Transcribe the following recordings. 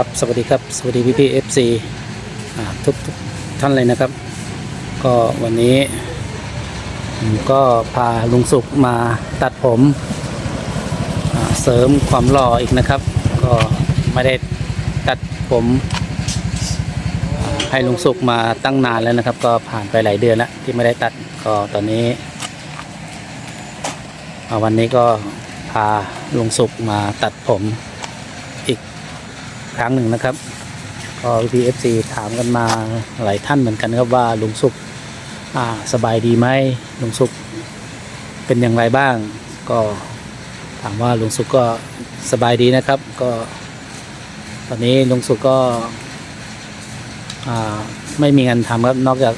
ครับสวัสดีครับสวัสดีพี่พี่เอฟซีทุกทุกท่านเลยนะครับ ก็วันนี้ผมก็พาลุงสุกมาตัดผมเสริมความหล่ออีกนะครับ ก็ไม่ได้ตัดผม ให้ลุงสุกมาตั้งนานแล้วนะครับ ก็ผ่านไปหลายเดือนแล้วที่ไม่ได้ตัดก็ตอนนี้วันนี้ก็พาลุงสุกมาตัดผม ครั้งหนึ่งนะครับก็พีเอฟซีถามกันมาหลายท่านเหมือนกันครับว่าลุงสุขสบายดีไหมลุงสุขเป็นอย่างไรบ้าง ก็ถามว่าลุงสุขก็สบายดีนะครับ ก็ ตอนนี้ลุงสุขก็ไม่มีงานทำครับนอกจาก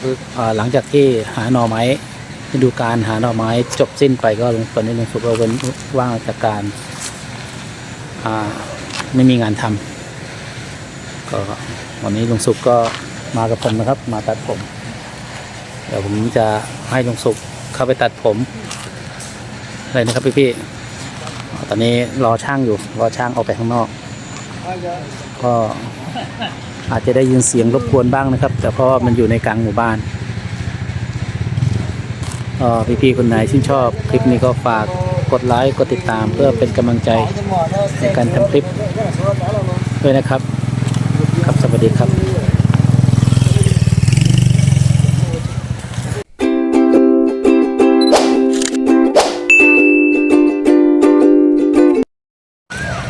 หลังจากที่หาหน่อไม้ฤดูการหาหน่อไม้จบสิ้นไปก็ลุงตอนนี้ลุงสุขก็เป็นว่างจากการไม่มีงานทำ ก็วันนี้ลุงสุกก็มากับผมนะครับ มาตัดผม เดี๋ยวผมจะให้ลุงสุกเข้าไปตัดผมอะไรนะครับพี่พี่ๆตอนนี้รอช่างอยู่ รอช่างออกไปข้างนอก ก็อาจจะได้ยินเสียงรบกวนบ้างนะครับ แต่เพราะว่ามันอยู่ในกลางหมู่บ้านพี่พี่ๆคนไหนที่นชอบคลิปนี้ก็ฝากกดไลค์กดติดตามเพื่อเป็นกำลังใจในการทำคลิปด้วยนะครับ ครับ สวัสดีครับ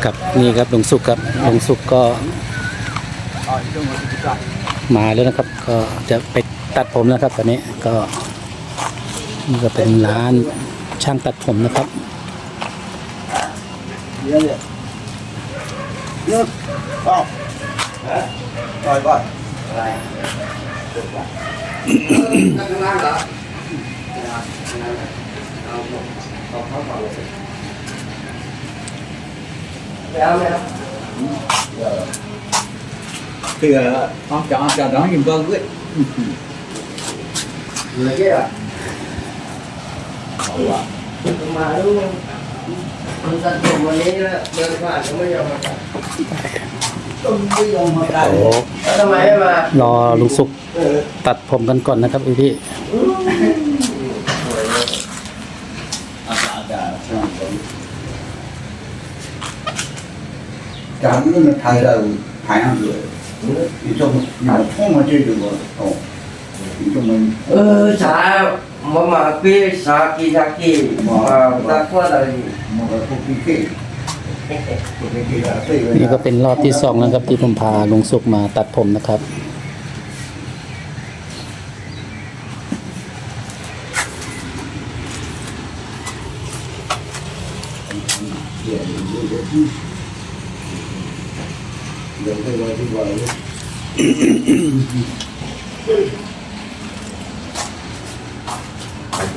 กับนี่ครับหลุงสุกครับหลุงสุกก็มาแล้วนะครับ ก็จะไปตัดผมนะครับตอนนี้ก็นี่ก็เป็นร้านช่างตัดผมนะครับ thì ờ, ông chọn chọn đó nhìn vâng quyết มาดูมันตัดผมวันนี้นะเดินผ่านก็ไม่ยอมมาตัด không có dòng mà โอ้ đại แล้วทำไมไม่มารอลุงสุกตัดผมกันก่อนนะครับพี่พี่ chẳng nó là thay đầu hai năm rồi thì trong nhà phong mà chơi được rồi ồ thì trong mình เออสามามาปีสากีสากี นี่ก็ với เป็นรอบที่สองนะครับ ที่ผมพาลุงสุกมาตัดผมนะครับ giờ thay vào thì vào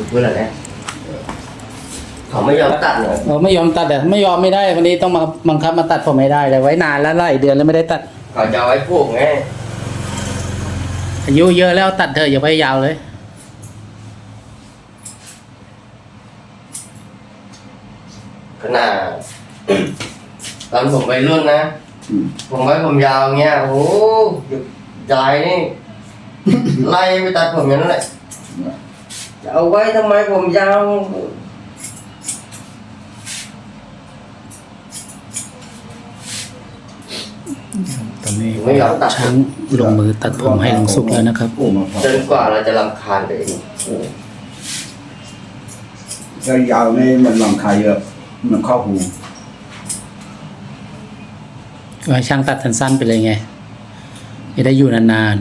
เพื่อนอะไร เขาไม่ยอมตัดเลยเราไม่ยอมตัดอะไม่ยอมไม่ได้วันนี้ต้องมาบังคับมาตัดผมไม่ได้เลยไว้นานแล้วหลายเดือนแล้วไม่ได้ตัด เขาจะเอาไว้ผูกไงอายุเยอะแล้วตัดเถอะอย่าไว้ยาวเลย ขนาด ตอนผมไปรุ่นนะ ผมไว้ผมยาวเงี้ย โอ้โหยายนี่ ไล่ไปตัดผมอย่างนั้นแหละจะเอาไว้ทำไมผมยาว อนนี้ไม่ยอมตัดช่างลงมือตัดผมให้ลุงสุกแล้วนะครับ ồ mà จนกว่าเราจะรำคาญเลย cái dạo này mình làm khai được mình khó hù ก็ให้ช่างตัดสั้นๆไปเลยไงจะได้อยู่นาน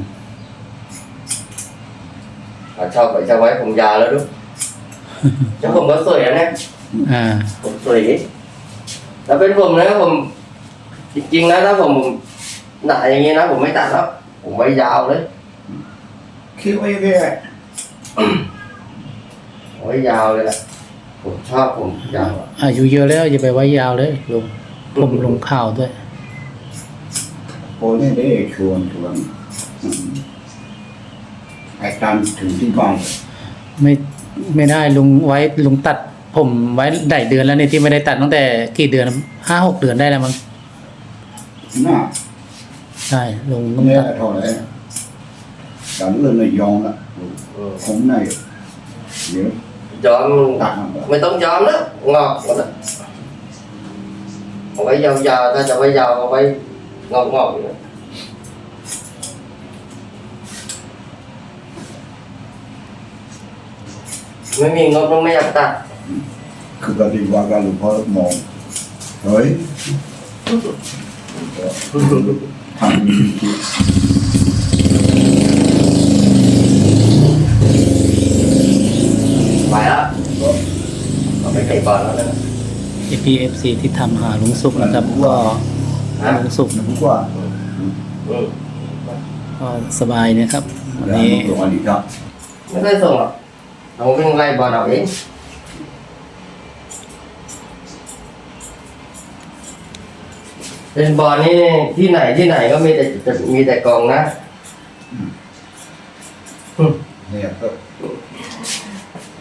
เขาชอบไปจะไว้ผมยาวแล้วด้วยแล้วผมก็สวยนะเนี่ยๆอ่าผมสวยแล้วเป็นผมนะผมจริงๆนะถ้าผม หนาอย่างนี้นะผมไม่ตัดแล้วผมไว้ยาวเลย khi quay cái ไว้ยาวเลยแหละผมชอบผมยาวอะอายุเยอะแล้วอย่าไปไว้ยาวเลยลุงผมลงข่าวด้วย bố này để chuồn chuồn hãy tam ถึงที่กองไม่ไม่ได้ลุงไว้ลุงตัด ผมไว้หลายเดือนแล้วนี่ที่ไม่ได้ตัดตั้งแต่กี่เดือนห้าหกเดือนได้แล้วมั้งน่ะ ใช่ลุงต้องเนี่ยตัดเท่าไหร่การเลื่อนในยองละอืมผมในเดี๋ยวย้อมตัดไม่ต้องย้อมแล้วงอกหมดแล้วเอาไว้ยาวๆถ้าจะไว้ยาวเอาไว้งอกๆอยู่นะไม่มีงบต้องไม่อยากตัด คือปฏิวัติการหลวงพ่อมองเฮ้ย ทำดีจริงไปแล้วเอาไปเตะบอลแล้วนะเอพีเอฟซีที่ทำหาลุงสุกนะครับก็ฮะลุงสุกผมว่าอืมก็สบายนะครับวันอย่างนี้ตัวนี้ครับไม่ได้ส่งหรอกเราวิ่งไล่บอลเอาเอง เป็นบอลนี่ที่ไหนที่ไหนก็มีแต่จะมีแต่กองนะเนี่ยก็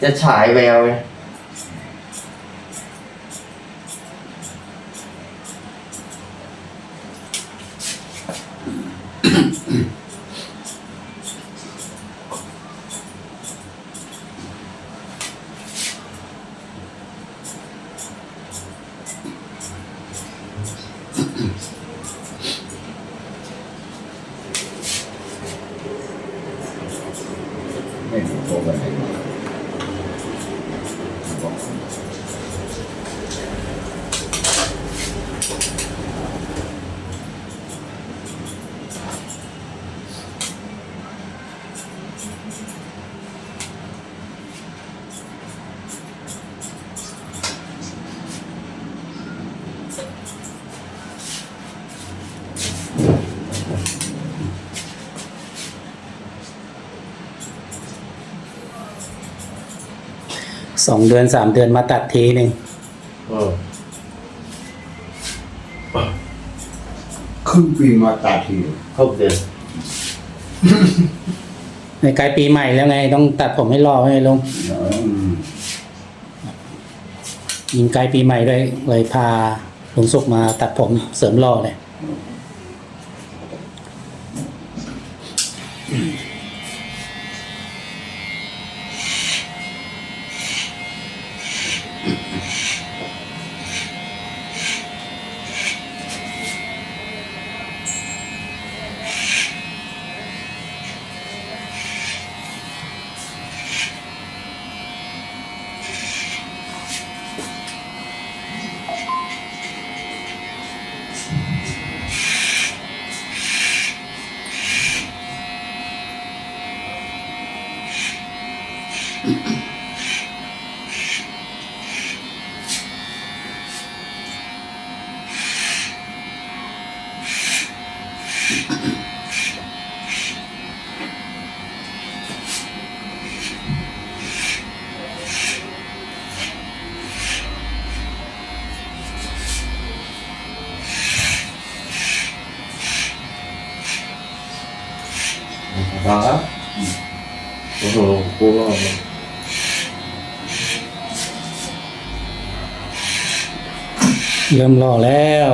จะฉายแววไงไม่ สองเดือนสามเดือนมาตัดทีหนึ่งอืมครึ่งปีมาตัดทีครบเดือนในใกล้ปีใหม่แล้วไง ต้องตัดผมให้รอให้ลุงอืมยิงใกล้ปีใหม่ด้วยเลยพาลุงสุกมาตัดผมเสริมรอเลย รอครับโอ้โหกูงอก เลยเริ่มรอแล้ว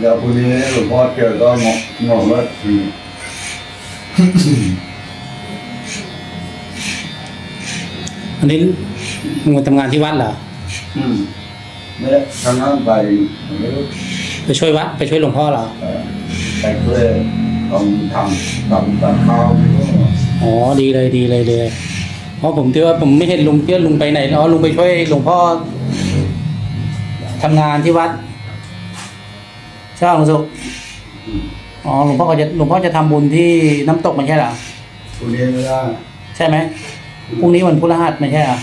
แล้วพรุ่งนี้หลวงพ่อเจอก็งงงงว่าอืมอันนี้ลุงมาทำงานที่วัดเหรออืม ไม่ได้ทำงานไปเออไปช่วยวัดไปช่วยหลวงพ่อเหรอเอ่อไปเพื่อทำทำทำตัดข้าวอ๋อดีเลยดีเลยเลยเพราะผมที่ว่าผมไม่เห็นลุงเที่ยวลุงไปไหนอ๋อลุงไปช่วยหลวงพ่อทำงานที่วัดใช่ไหมหลวงสุกอ๋อหลวงพ่อก็จะหลวงพ่อจะทำบุญที่น้ำตกไม่ใช่เหรอพรุ่งนี้ไม่ได้ใช่ไหมพรุ่งนี้วันพฤหัสไม่ใช่เหรอ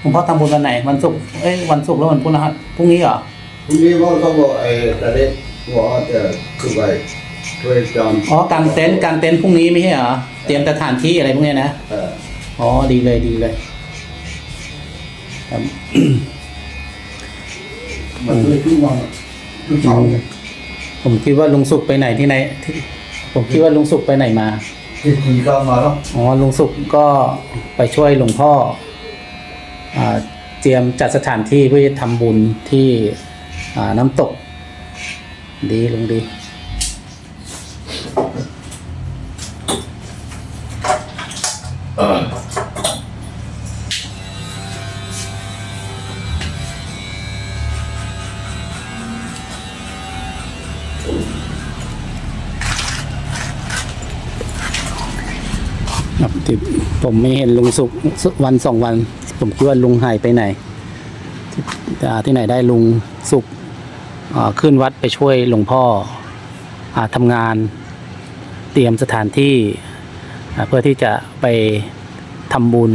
หลวงพ่อทำบุญวันไหน วันศุกร์เอ้ยวันศุกร์แล้ววันพฤหัสพรุ่งนี้เหรอพรุ่งนี้เขาเขาบอกไอ้ตาเด็กบอกว่าจะขึ้นไปช่วยจำอ๋อกางเต็นท์กางเต็นท์พรุ่งนี้ไม่ใช่เหรอเตรียมสถานที่อะไรพวกเนี้ยนะเอ่ออ๋อดีเลยดีเลยครับ มันช่วยทุกวันทุกเช้าผมคิดว่าลุงสุกไปไหนที่ไหนที่ผมคิดว่าลุงสุกไปไหนมา ที่คุยกันมาแล้วอ๋อลุงสุกก็ไปช่วยหลวงพ่ออ่า เตรียมจัดสถานที่เพื่อจะทำบุญที่อ่าน้ำตก ดีลุงดีครับที่ผมไม่เห็นลุงสุกวันสองวัน ผมคิดว่าลุงหายไปไหนที่ไหนได้ลุงสุกอ่าขึ้นวัดไปช่วยหลวงพ่ออทำงานเตรียมสถานที่เพื่อที่จะไปทำบุญ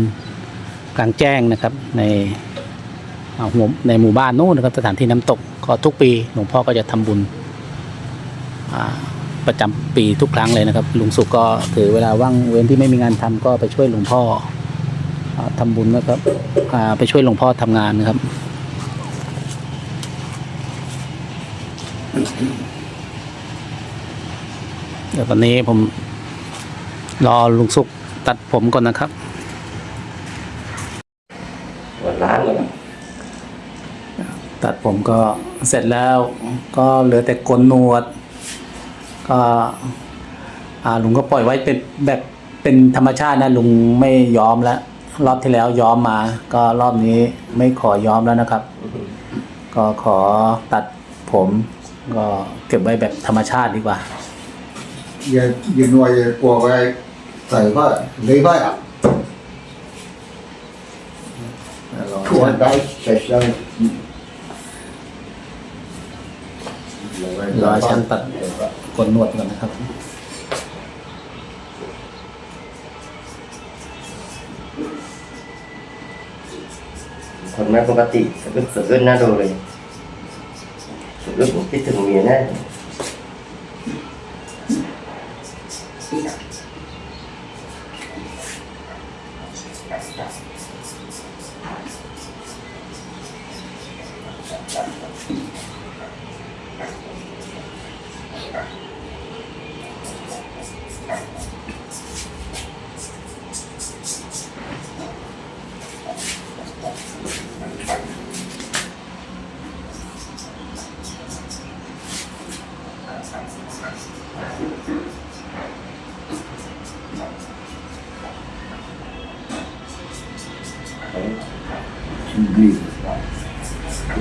กลางแจ้งนะครับในหัวในหมู่บ้านนู้นนะครับสถานที่น้ำตกก็ทุกปีหลวงพ่อก็จะทำบุญประจำปีทุกครั้งเลยนะครับลุงสุกก็ถือเวลาว่างเว้นที่ไม่มีงานทำก็ไปช่วยหลวงพ่อ ทำบุญนะครับอ่าไปช่วยหลวงพ่อทำงานนะครับ เดี๋ยวตอนนี้ผมรอลุงสุกตัดผมก่อนนะครับวันร้านเลยตัดผมก็เสร็จแล้วก็เหลือแต่โกนหนวด ก็อ่าลุงก็ปล่อยไว้เป็นแบบเป็นธรรมชาตินะลุงไม่ยอมแล้ว รอบที่แล้วย้อมมา ก็รอบนี้ไม่ขอย้อมแล้วนะครับ ก็ขอตัดผม ก็เก็บไว้แบบธรรมชาติดีกว่าอย่าอย่าหน่วยอย่ากลัวไปใส่ผ้าเลยผ้าอะทั่วได้เสร็จแล้วรอช่างตัดโกนหนวดก่อนนะครับ คนไม่ปกติสะอึกสะอื้นน่าดูเลยสะอึกผมคิดถึงเมียแน่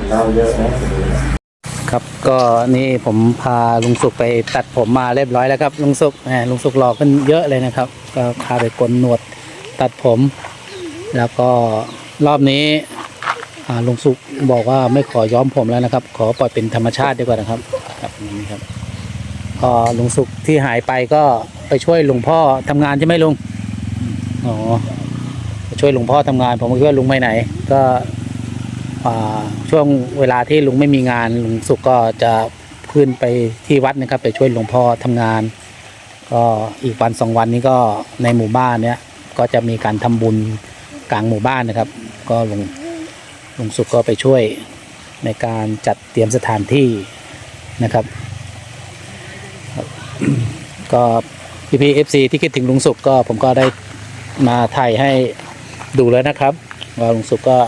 เล่าเยอะนะครับก็นี่ผมพาลุงสุกไปตัดผมมาเรียบร้อยแล้วครับลุงสุกแหมลุงสุกหล่อขึ้นเยอะเลยนะครับ ก็พาไปกลหนวดตัดผม แล้วก็รอบนี้ลุงสุกบอกว่าไม่ขอย้อมผมแล้วนะครับ ขอปล่อยเป็นธรรมชาติดีกว่านะครับครับนี่ครับ ก็ลุงสุกที่หายไปก็ไปช่วยหลวงพ่อทำงานใช่ไหมลุงอ๋อไปช่วยหลวงพ่อทำงาน ผมก็คิดว่าลุงไปไหน ก็อ่าช่วงเวลาที่ลุงไม่มีงานลุงสุกก็จะขึ้นไปที่วัดนะครับ ไปช่วยหลวงพ่อทำงาน ก็อีกวันสองวันนี้ก็ในหมู่บ้านเนี้ยก็จะมีการทำบุญกลางหมู่บ้านนะครับ ก็ลุงลุงสุกก็ไปช่วยในการจัดเตรียมสถานที่นะครับ ก็พี่พีเอฟซีที่คิดถึงลุงสุกก็ผมก็ได้มาถ่ายให้ดูแล้วนะครับว่าลุงสุกก็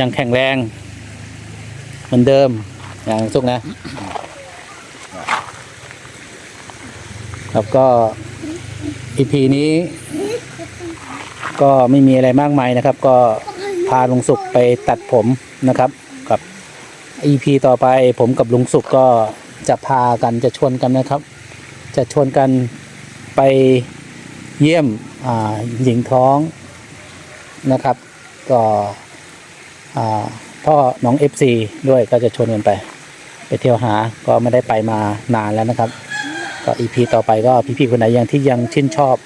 ยังแข็งแรงเหมือนเดิมอย่างสุกนะ ครับก็อีพีนี้ ก็ไม่มีอะไรมากมายนะครับ ก็พาลุงสุกไปตัดผมนะครับ กับอีพีต่อไปผมกับลุงสุกก็จะพากันจะชวนกันนะครับ จะชวนกันไปเยี่ยมหญิงท้องนะครับ ก็พ่อน้อง FC ด้วยก็จะชวนกันไป ไปเที่ยวหาก็ไม่ได้ไปมานานแล้วนะครับ ก็อีพีต่อไปก็พี่ๆคนไหนยังที่ยังชื่นชอบ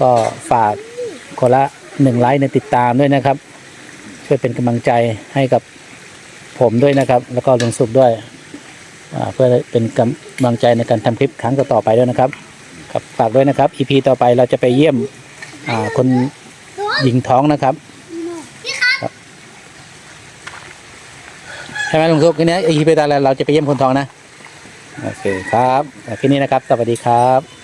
ก็ฝากคนละหนึ่งไลค์ในติดตามด้วยนะครับ ช่วยเป็นกำลังใจให้กับผมด้วยนะครับ แล้วก็ลุงสุขด้วย เพื่อเป็นกำลังใจในการทำคลิปครั้งต่อไปด้วยนะครับครับฝากด้วยนะครับอีพีต่อไปเราจะไปเยี่ยมคนหญิงท้องนะครับใช่ไหมลุงสุกทีนี้อีพีไปตาเราจะไปเยี่ยมคนท้องนะโอเคครับแค่นี้นะครับ สวัสดีครับ